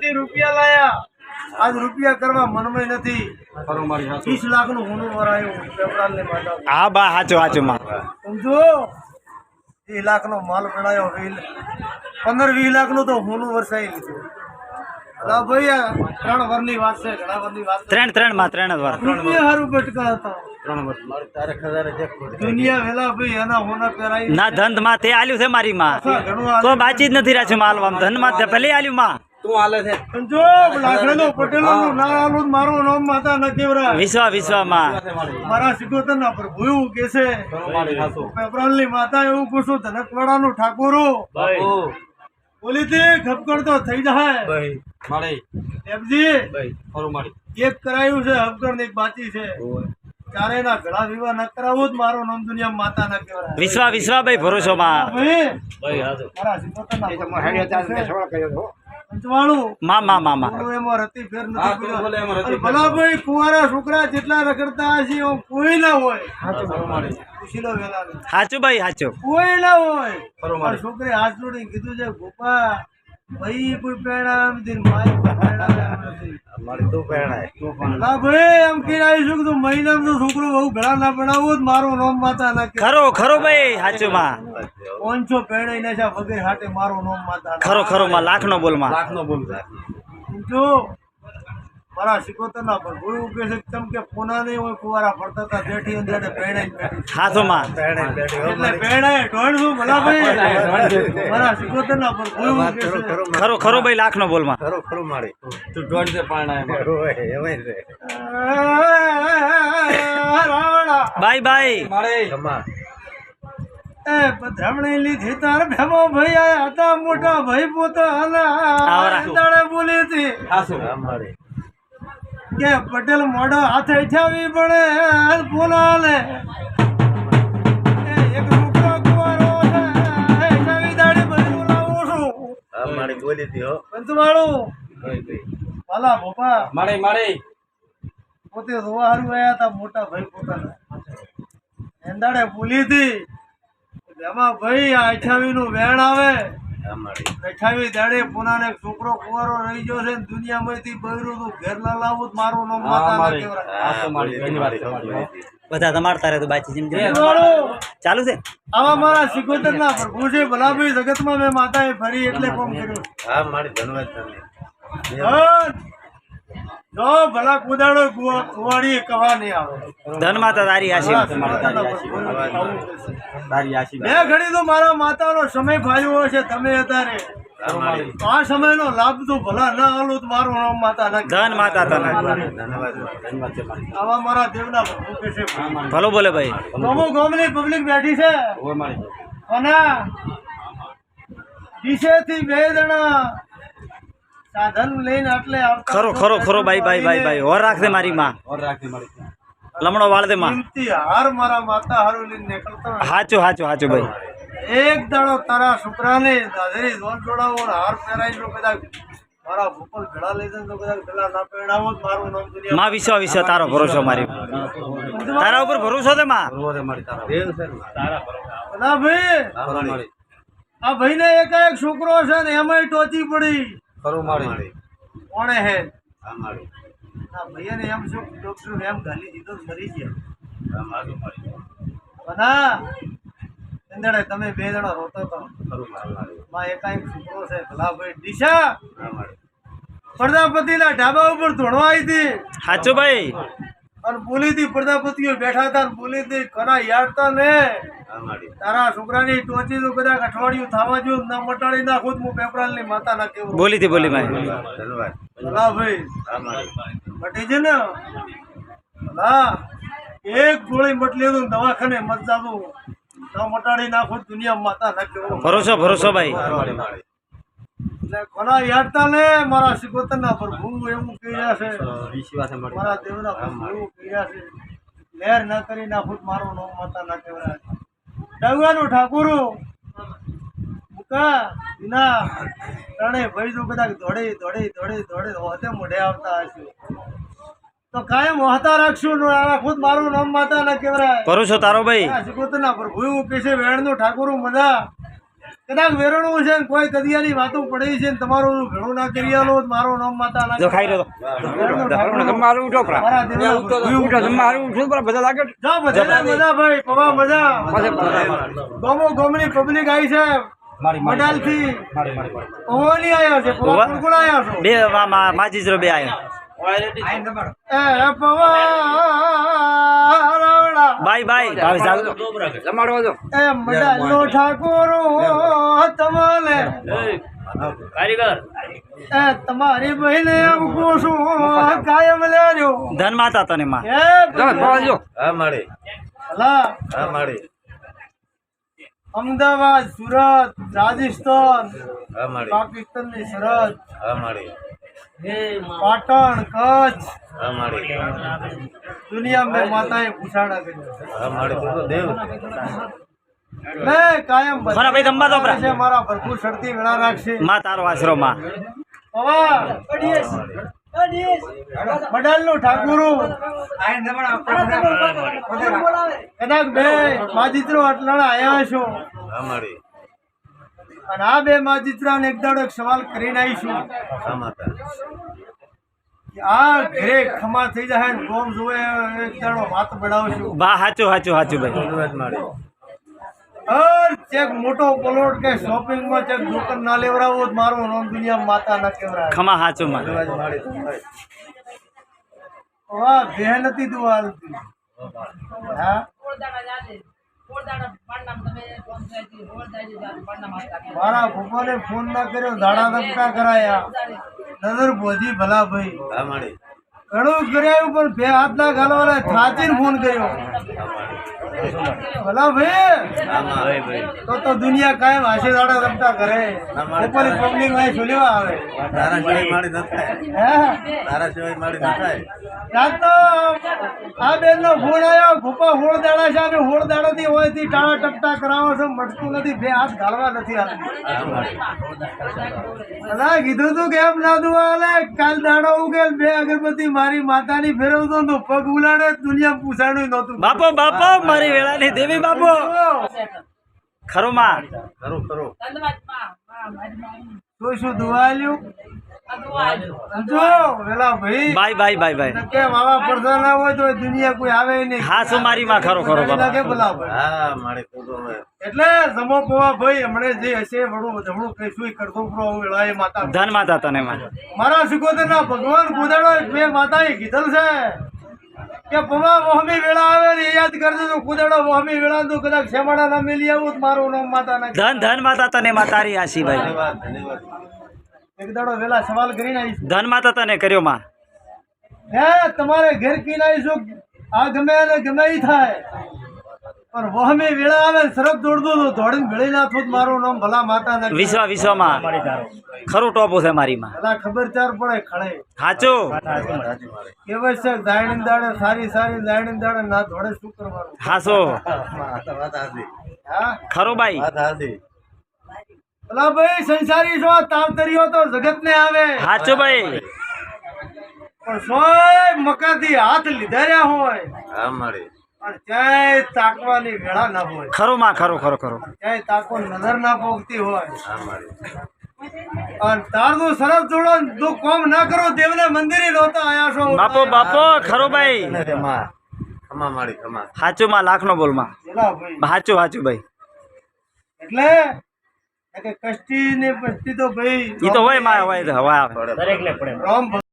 થી રૂપિયા લાયા. આજ રૂપિયા કરવા મનમાં નથી. ત્રીસ લાખનું હોનું વરાયું પેપરાલ ને હા બા હાચું હાચું માં સમજો? ત્રીસ લાખ નો માલ ગણાયો વીસ પંદર વીસ લાખનું તો હોનું વરસાઈ લીધું ભાઈ આ ત્રણ વરની વાત છે ઘણા વરની વાત ત્રણ ત્રણમાં ત્રણ જ વાર રૂપિયા હારું ભટકા હતા. વેલા ના ધંધમાં તે આલ્યું છે મારી માં. તો બાચી જ નથી રાખ્યું માલવા ધનમાં ભલે આલ્યું માં. તું હાલે છે. સમજો લાખડેલો પટેલો નું ના આલું મારું નામ માતા ન કેવરા વિશ્વા વિશ્વા માં મારા. સિકોતર ના પર ભૂયું કે છે. ખરું મારી હાચું. પેપરાલની માતા એવું પૂછું ધનકવાડા નું ઠાકોરો. બોલી તે ખપકડ તો થઈ જાય. મારી. એમજી ખરું મારી. એક કરાયું છે હપકડ ને એક બાકી છે. ચારે ના ઘણા વિવાહ ન કરાવું જ મારો નામ દુનિયા માતા ના કહેવાય વિશ્વા વિશ્વા ભાઈ ભરોસો માં ભાઈ. મારા સિકોતર ના પંચવાળું? મામા માં માં માં. એમાં રતી ફેર નથી ભલાભાઈ કુંવારા છોકરા જેટલા રખડતા હશે કોઈ ના હોય. ભાઈ કોઈ ના હોય. છોકરી હાથ જોડી કીધું છે ગોપા ભાઈ કોઈ પહેણાવ નથી ને મારી તું પહેણાય. તું પણ. ના ભાઈ એમ કે આવીશું કે તું મહિનામાં તો છોકરો બહુ ઘણા ના ભણાવું જ મારો નામ માતા ના ખરો ખરો ભાઈ સાચું માં પાંચસો પહેણાઈ છે વગર હાટે મારો નામ માતા ખરો ખરો માં લાખ નો બોલમાં લાખનો બોલ જો મારા સિકોતર ના પર ગુરુ ઉગે છે. કે પુના નહીં હોય કુવારા ફરતા હતા. બેઠી અંદર પહેણાઈ બેઠી. હાથો માં પહેણાય એટલે. પહેણાય શું ભલા ભાઈ મારા સિકોતર ના પર ગુરુ ઉગે ખરું, ખરું. ભાઈ લાખ નો બોલમાં ખરું, ખરું મારી. તું દોઢ છે પાણા છે. રાવણા બાય બાય. મારે. એ પધરામણી લીધી તાર ભેમો ભાઈ આયા હતા મોટા ભાઈ પોતા. દાડે બોલી હતી. કે પટેલ મોડો હાથે ઠાવી પડે બોલાલે મારી બોલી દીધો હો. પંચવાળું. ભાઈ, ભાઈ. વાલા ભોપા. મારી મારી. પોતે રોવા હારું આવ્યા હતા મોટા ભાઈ પોતાના. એંદાડે બોલી હતી. એમાં ભાઈ આ અઠાવી નું વેણ આવે. અઠાવી દાડે પુનાને છોકરો કુવારો રહી ગયો છે દુનિયામાંથી બૈરું તું ઘેર ના લાવું મારું નામ. બધા તમારે તારે તો બાચી જેમ ચાલુ. છે? આવા મારા સિકોતર ના પ્રભુ છે ભલાભાઈ જગતમાં મેં માતાએ ફરી એટલે કોમ કર્યું. હા, મારી ધન્યવાદ. તમને. જો ભલા કુદાડો કુવા- કુવાડી કવા નહીં આવે. ધન માતા તારી આશીર્વાદ. બે ઘડી તો મારા માતાનો સમય ફાળ્યો છે તમે અત્યારે આ સમયનો લાભ તો ભલા ના આલો તો મારું નામ માતા ના ધન માતા તને. આવા મારા દેવના ભલો બોલે ભાઈ. ગમો ગમની પબ્લિક બેઠી છે. અને દિશેથી બે જણા સાધન લઈને એટલે આવતા ખરો ખરો ખરો ભાઈ ભાઈ ભાઈ ભાઈ હોર રાખજે મારી માં. ઓર રાખી મારી. લમણો વાળ દે માં. કિંમતી હાર મારા માતા હારું લઈને નીકળતો હાચો હાચો હાચું ભાઈ. એક દાડો તારા છોકરાને દાદરી જોન જોડાવો હાર પહેરાઈ જો કદાચ મારા ભૂપલ ઘડા લઈ જાય તો કદાચ પેલા ના પહેરાવો મારું નામ દુનિયા માં વિશ્વ વિશ્વ તારો ભરોસો મારી. તારા ઉપર ભરોસો છે માં. ભરોસો મારી તારા. દેવ સર. તારા ભરોસો ના ભાઈ આ ભાઈને એકાએક છોકરો છે ને એમાંય ટોચી પડી. ખરું મારી. કોણે હે અમારી મારી. ના ભાઈને એમ શું ડોક્ટર એમ ગાલી દીધો તો મરી ગયો અમારું મારી, બધા ચંદડે તમે બે જણા રોતો તો ખરું મારી, મારી. માં એકાએક છોકરો છે ભલા ભાઈ દિશા. પ્રજાપતિના ઢાબા ઉપર ધોણવા આવી હતી હાચું ભાઈ અને બોલી હતી પ્રજાપતિઓ બેઠા હતા બોલી હતી ખરા યાદતા ને. તારા છોકરાની ટોચી તો કદાચ અઠવાડિયું થવા જો ના મટાડી નાખું તો હું પેપરાલની માતા ના કેવું બોલી હતી બોલી ભાઈ. ભલા ભાઈ. હા, મટી છે ને? ભલા. એક ગોળી મટલી હતું દવાખાને મત જાતું. ના મટાડી નાખું દુનિયા માતા ના કેવું ભરોસો ભરોસો ભાઈ. હા, મારી, મારી. એટલે ખરા યાદતા ને મારા સિકોતર ના પ્રભુ એવું કહી છે. મારી. મારા દેવના પ્રભુ એવું કહી છે. લહેર ના કરી નાખું મારું નામ માતા ના કહેવાય ડગવાનું ઠાકુરુ. મુકા વિના ત્રણે ભાઈ જો બધા દોડે દોડે દોડે દોડે હોતે મોઢે આવતા હશે. તો કાયમ હોતા રાખશું ખુદ મારું નામ માતા ના કહેવાય. ભરોસો તારો ભાઈ. સિકોતર ના પ્રભુ એવું કે છે વેણનું ઠાકુરુ મજા. કદાચ વેરણું છે ને કોઈ કદિયાની વાતો પડી છે ને તમારું ઘણું ના કરી આલો તો નામ માતા ના જો ખાઈ ઠાકોર. મારું ઉઠો પરા મારા દેવના મારું ઉઠો પરા બધા લાગે જા. બધા મજા ભાઈ પવા મજા. ગોમો ગોમની પબ્લિક આવી છે. મડાલથી પવાની આવ્યા છે પવા કોણ બે માજીજરો બે આયા. એ ભાઈ ભાઈ ચાલો બાય. ભાવેશ હાલ જમાડો દો એ મડાલો ઠાકોર તમારે કારીગર. એ તમારી બહેને એમ કોશું કાયમ લેજો ધન માતા તને માં. એ જો હા માડી હલા હા માડી અમદાવાદ સુરત રાજસ્થાન હા માડી પાકિસ્તાનની સરહદ. હા માડી પાટણ કચ્છ. દુનિયા મેં માતાએ પૂછાડા કર્યો મેં કાયમ ખરા ભાઈ છે મારા ભરપૂર શરતી વેળા રાખશે. માં તારો આશરો માં પવા મડાલનું ઠાકુરું. કદાચ બે માજીત્રો અટલાણા આવ્યા છો. અને આ બે માજિત્રાને એક દાડો એક સવાલ કરીને આવીશું. આ ઘરે ખમા થઈ જાય ને ગોમ જોવે એક દાડો વાત બનાવશું બા હાચું હાચું હાચું ભાઈ. હર ચેક મોટો પ્લોટ કે શોપિંગમાં ચેક દુકાન ના લેવડાવો તો મારું નામ દુનિયા માતા ના કેવરાય. ખમા હાચું માં. વાહ બહેન હતી તું હાલતી હા? મારા ભૂપાને ફોન ના કર્યો દાડા ધપકા કરાયા. નજર બોધી ભલા ભાઈ ઘણું કરાયું પણ બે હાથ ના ગાલવાના થાચીને ફોન કર્યો. ભલા ભાઈ. તો તો દુનિયા કાયમ હાશે દાડા રમતા કરે ઉપરની પબ્લિકમાં સુલેવા આવે? તારા સિવાય માડી ન થાય. તારા સિવાય માડી ન થાય. તો આ બેન નો ફોન આવ્યો ભૂપા હોળ દાડા છે અમે હોળ દાડા થી હોયથી ટાળા ટપટા કરાવો છો મટતું નથી બે હાથ ઘાલવા નથી આવતી અલા કીધું તું કેમ ના દુવાલે કાલ દાડો ઉગેલ બે અગરબત્તી મારી માતાની ફેરવતો તો પગ ઉલાડે દુનિયા પૂછાણું નહોતું. બાપો બાપો મારી વેળાની દેવી બાપુ. ખરો માં. ખરું ખરું તો શું દુવા લ્યું જો વેલા ભાઈ. Bye bye bye bye. કે માવા પડતા ના હોય તો એ દુનિયા કોઈ આવે નહીં. હાચું મારી માં? ખરો ખરો એના કે ભલા હા માડી તું તો હવે. એટલે જમો પોવા ભાઈ હમણે જે હશે વડું જમણું કઈશું કરતો પ્રો વેળાએ માતા. ધન માતા તને મારા સિકોતર ના ભગવાન કુદાડો બે માતાએ કીધેલ છે. કે પવા મોહમી વેળા આવે ને યાદ કરજો તો કુદાડો મોહમી વેળા તો કદાચ શેમાડા ના મેલી આવું મારું નામ માતા ના ધન ધન માતા તને માં તારી આશી ભાઈ. ધન્યવાદ ધન્યવાદ. એક દાડો વેલા સવાલ કરીને આવીશ. ધન માતા તને કર્યો માં. હે તમારે ઘેર કીને આવીશું. આ ગમે ને ગમે થાય. પણ વહમી વેળા આવે ને દોડતો હતો દોડીને ભેળી નાખો મારું નામ ભલા માતા વિશ્વા વિશ્વમાં. ખરું ટોપો છે મારીમાં. ખબર ચાર પડે ખડે હાચું સાચી છે દાયણી દાડે સારી સારી દાયણી દાડે ના શું કરવાનું? હાસો. હા? ખરો ભાઈ વાત ભલા ભાઈ સંસારી છો તાવતરીઓ તો જગત ને આવે. હાચું ભાઈ પણ સોય મકાથી હાથ લીધા રહ્યા હોય. હા ક્યાંય તાકવાની વેળા ના હોય. ખરું માં ખરો ખરો ખરો. ક્યાંય તાકો નજર ના પોગતી હોય. અને તારનું સરસ જોડો ને કોમ ના કરો દેવને મંદિરે નહોતા આયા છો. બાપો બાપો ખરો ભાઈ. ખમા માડી ખમા. હાચું માં લાખનો બોલમાં. હાચું હાચું ભાઈ. એટલે કષ્ટી ને પસ્તી તો ભાઈ. એ તો હોયમાં હોય તો હવા આવે પડે. રામ